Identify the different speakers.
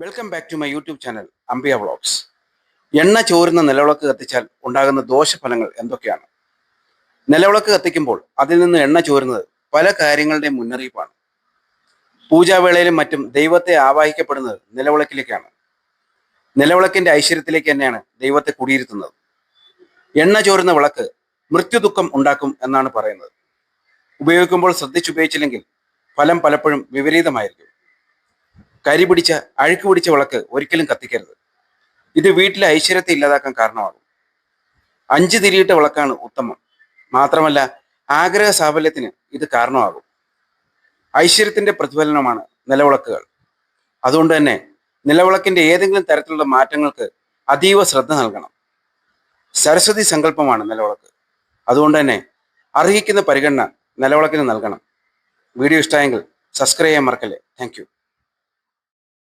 Speaker 1: Welcome back to my YouTube channel Ambiya vlogs എണ്ണ ചോരുന്ന നിലവിളക്ക് കത്തിച്ചാൽ ഉണ്ടാകുന്ന ദോഷഫലങ്ങൾ എന്തൊക്കെയാണ്? നിലവിളക്ക് കത്തിക്കുമ്പോൾ അതിൽ നിന്ന് എണ്ണ ചോരുന്നത് പല കാര്യങ്ങളുടെയും മുന്നറിയിപ്പാണ്. പൂജാവേളയിലും മറ്റും ദൈവത്തെ ആവാഹിക്കപ്പെടുന്നത് നിലവിളക്കിലേക്കാണ്. നിലവിളക്കിന്റെ ഐശ്വര്യത്തിലേക്ക് തന്നെയാണ് ദൈവത്തെ കുടിയിരുത്തുന്നത്. എണ്ണ ചോരുന്ന വിളക്ക് മൃത്യുദുഃഖം ഉണ്ടാക്കും എന്നാണ് പറയുന്നത്. ഉപയോഗിക്കുമ്പോൾ ശ്രദ്ധിച്ചുപയോഗിച്ചില്ലെങ്കിൽ ഫലം പലപ്പോഴും വിപരീതമായിരിക്കും. കരി പിടിച്ച അഴുക്ക് പിടിച്ച വിളക്ക് ഒരിക്കലും കത്തിക്കരുത്. ഇത് വീട്ടിലെ ഐശ്വര്യത്തെ ഇല്ലാതാക്കാൻ കാരണമാകും. അഞ്ച് തിരിയിട്ട വിളക്കാണ് ഉത്തമം. മാത്രമല്ല ആഗ്രഹ സാഫല്യത്തിന് ഇത് കാരണമാകും. ഐശ്വര്യത്തിന്റെ പ്രതിഫലനമാണ് നിലവിളക്കുകൾ. അതുകൊണ്ട് തന്നെ നിലവിളക്കിന്റെ ഏതെങ്കിലും തരത്തിലുള്ള മാറ്റങ്ങൾക്ക് അതീവ ശ്രദ്ധ നൽകണം. സരസ്വതി സങ്കല്പമാണ് നിലവിളക്ക്. അതുകൊണ്ട് തന്നെ അർഹിക്കുന്ന പരിഗണന നിലവിളക്കിന് നൽകണം. വീഡിയോ ഇഷ്ടമായെങ്കിൽ സബ്സ്ക്രൈബ് ചെയ്യാൻ മറക്കല്ലേ. താങ്ക്